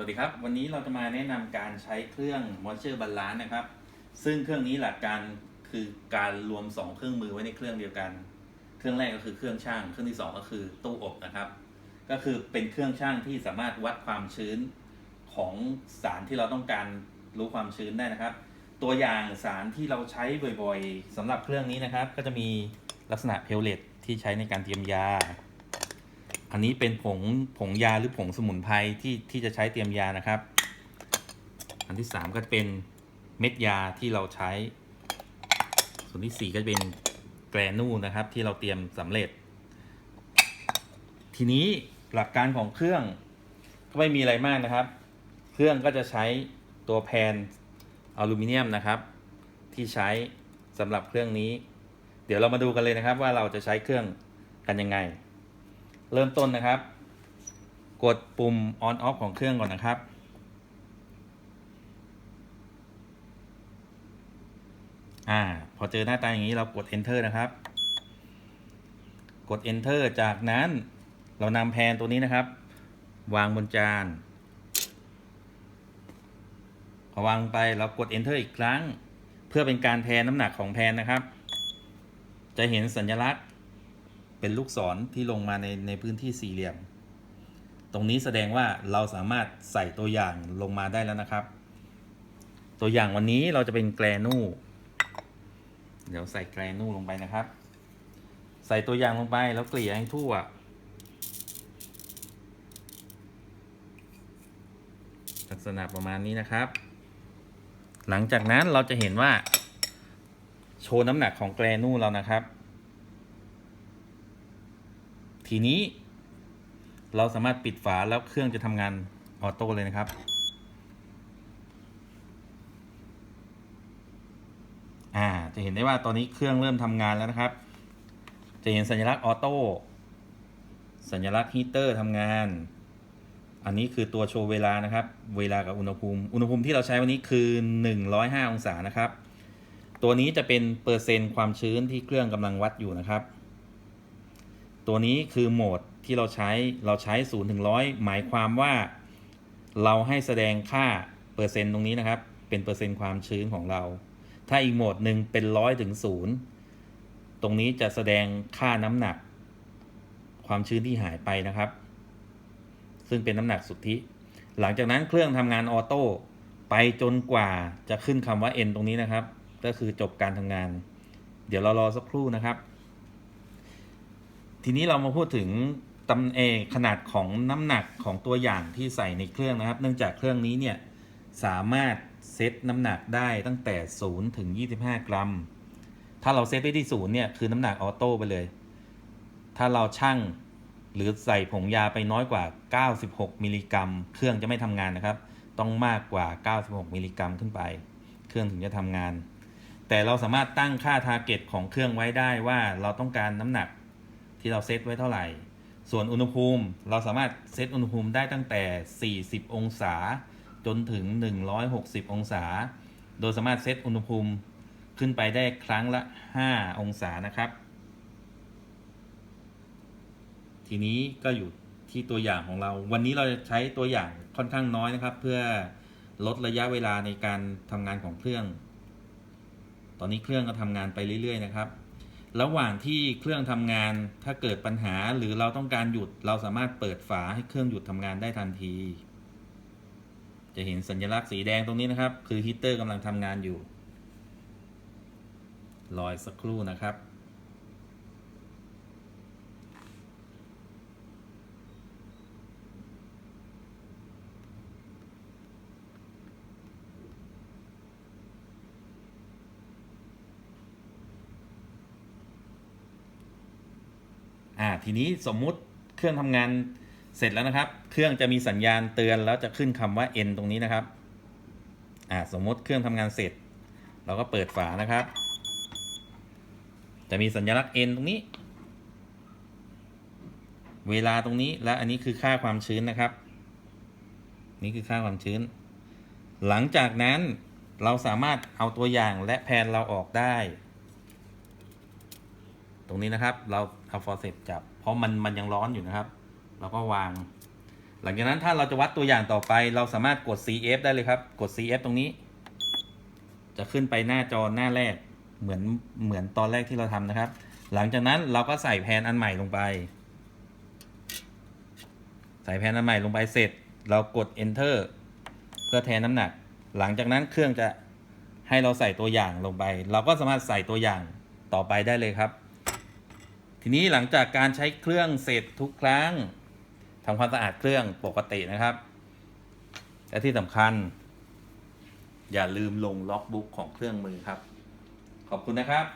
วัสดีครับ วันนี้เราจะมาแนะนำการใช้เครื่อง Moisture Balance นะครับ ซึ่งเครื่องนี้หลักการคือการรวม 2 เครื่องมือไว้ในเครื่องเดียวกัน เครื่องแรกก็คือเครื่องช่าง เครื่องที่ 2 ก็คือตู้อบนะครับ ก็คือเป็นเครื่องช่างที่สามารถวัดความชื้นของสารที่เราต้องการรู้ความชื้นได้นะครับ ตัวอย่างสารที่เราใช้บ่อยๆสำหรับเครื่องนี้นะครับ ก็จะมีลักษณะเพลเลตที่ใช้ในการเตรียมยา อันนี้เป็นผงผงยาหรือผงสมุนไพรที่ที่จะใช้เตรียมยานะครับ อันที่สามก็เป็นเม็ดยาที่เราใช้ ส่วนที่สี่ก็เป็นแกรนูนะครับ ที่เราเตรียมสำเร็จ ทีนี้หลักการของเครื่องก็ไม่มีอะไรมากนะครับ เครื่องก็จะใช้ตัวแผ่นอลูมิเนียมนะครับ ที่ใช้สำหรับเครื่องนี้ เดี๋ยวเรามาดูกันเลยนะครับว่าเราจะใช้เครื่องกันยังไง เริ่มต้นนะครับ กดปุ่ม on off ของเครื่องก่อนนะครับ อ่า พอเจอหน้าตาอย่างนี้เรากด enter นะครับ กด enter จากนั้นเรานำแพนตัวนี้นะครับ วางบนจานพอวางไปเรากด enter อีกครั้ง เพื่อเป็นการแทนน้ำหนักของแพนนะครับ จะเห็นสัญลักษณ์ เป็นลูกศรที่ลงมาในในพื้นที่สี่เหลี่ยม ตรงนี้แสดงว่าเราสามารถใส่ตัวอย่างลงมาได้แล้วนะครับ ตัวอย่างวันนี้เราจะเป็นแกรนูเดี๋ยวใส่แกรนูลงไปนะครับ ใส่ตัวอย่างลงไปแล้วเกลี่ยให้ทั่วลักษณะประมาณนี้นะครับ หลังจากนั้นเราจะเห็นว่า โชว์น้ำหนักของแกรนูเรานะครับ ทีนี้เราสามารถปิดฝาแล้วเครื่องจะทำงานออโต้เลยนะครับ อ่า จะเห็นได้ว่าตอนนี้เครื่องเริ่มทำงานแล้วนะครับ จะเห็นสัญลักษณ์ออโต้ สัญลักษณ์ฮีเตอร์ทำงาน อันนี้คือตัวโชว์เวลานะครับ เวลากับอุณหภูมิ อุณหภูมิที่เราใช้วันนี้คือ 105 องศานะครับ ตัวนี้จะเป็นเปอร์เซ็นต์ความชื้นที่เครื่องกำลังวัดอยู่นะครับ ตัวนี้คือโหมดที่เราใช้เราใช้0ถึง100หมายความว่าเราให้แสดงค่าเปอร์เซ็นต์ตรงนี้นะครับ เป็นเปอร์เซ็นต์ความชื้นของเรา ถ้าอีกโหมดหนึ่งเป็นร้อยถึงศูนย์ตรงนี้จะแสดงค่าน้ำหนัก ความชื้นที่หายไปนะครับ ซึ่งเป็นน้ำหนักสุทธิ หลังจากนั้นเครื่องทำงานออโต้ไปจนกว่าจะขึ้นคำว่า N ตรงนี้นะครับ ก็คือจบการทำงาน เดี๋ยวเรารอสักครู่นะครับ ทีนี้เรามาพูดถึงตำเอขนาดของน้ำหนักของตัวอย่างที่ใส่ในเครื่องนะครับ เนื่องจากเครื่องนี้เนี่ยสามารถเซตน้ำหนักได้ตั้งแต่ 0 ถึง 25 กรัม ถ้าเราเซตไว้ที่ 0 เนี่ย คือน้ำหนักออโต้ไปเลย ถ้าเราชั่งหรือใส่ผงยาไปน้อยกว่า 96 มิลลิกรัม เครื่องจะไม่ทำงานนะครับ ต้องมากกว่า 96 มิลลิกรัมขึ้นไป เครื่องถึงจะทำงาน แต่เราสามารถตั้งค่าทาร์เก็ตของเครื่องไว้ได้ว่าเราต้องการน้ำหนัก ที่เราเซตไว้เท่าไหร่ ส่วนอุณหภูมิเราสามารถเซตอุณหภูมิได้ตั้งแต่ 40 องศา จนถึง 160 องศา โดยสามารถเซตอุณหภูมิขึ้นไปได้ครั้งละ 5 องศานะครับ ทีนี้ก็อยู่ที่ตัวอย่างของเรา วันนี้เราจะใช้ตัวอย่างค่อนข้างน้อยนะครับ เพื่อลดระยะเวลาในการทำงานของเครื่อง ตอนนี้เครื่องก็ทำงานไปเรื่อย ๆ นะครับ ระหว่างที่เครื่องทำงานถ้าเกิดปัญหาหรือเราต้องการหยุดเราสามารถเปิดฝาให้เครื่องหยุดทำงานได้ทันที จะเห็นสัญลักษณ์สีแดงตรงนี้นะครับ คือฮีเตอร์กำลังทำงานอยู่ รอยสักครู่นะครับ อ่าทีนี้สมมุติเครื่องทำงานเสร็จแล้วนะครับ เครื่องจะมีสัญญาณเตือนแล้วจะขึ้นคำว่า N ตรงนี้นะครับอ่าสมมติเครื่องทำงานเสร็จ เราก็เปิดฝานะครับ จะมีสัญลักษณ์ N ตรงนี้ เวลาตรงนี้และอันนี้คือค่าความชื้นนะครับ นี่คือค่าความชื้น หลังจากนั้นเราสามารถเอาตัวอย่างและแผนเราออกได้ ตรงนี้นะครับเรา เอาฟอร์เซปจับ เพราะมันมันยังร้อนอยู่นะครับ เราก็วาง หลังจากนั้นถ้าเราจะวัดตัวอย่างต่อไป เราสามารถกด CF ได้เลยครับ กด CF ตรงนี้ จะขึ้นไปหน้าจอหน้าแรก เหมือนเหมือนตอนแรกที่เราทำนะครับ หลังจากนั้นเราก็ใส่แผ่นอันใหม่ลงไป ใส่แผ่นอันใหม่ลงไปเสร็จ เรากด enter เพื่อแทนน้ำหนัก หลังจากนั้นเครื่องจะให้เราใส่ตัวอย่างลงไป เราก็สามารถใส่ตัวอย่างต่อไปได้เลยครับ ทีนี้หลังจากการใช้เครื่องเสร็จทุกครั้งทำความสะอาดเครื่องปกตินะครับ และที่สำคัญ อย่าลืมลงล็อกบุ๊กของเครื่องมือครับ ขอบคุณนะครับ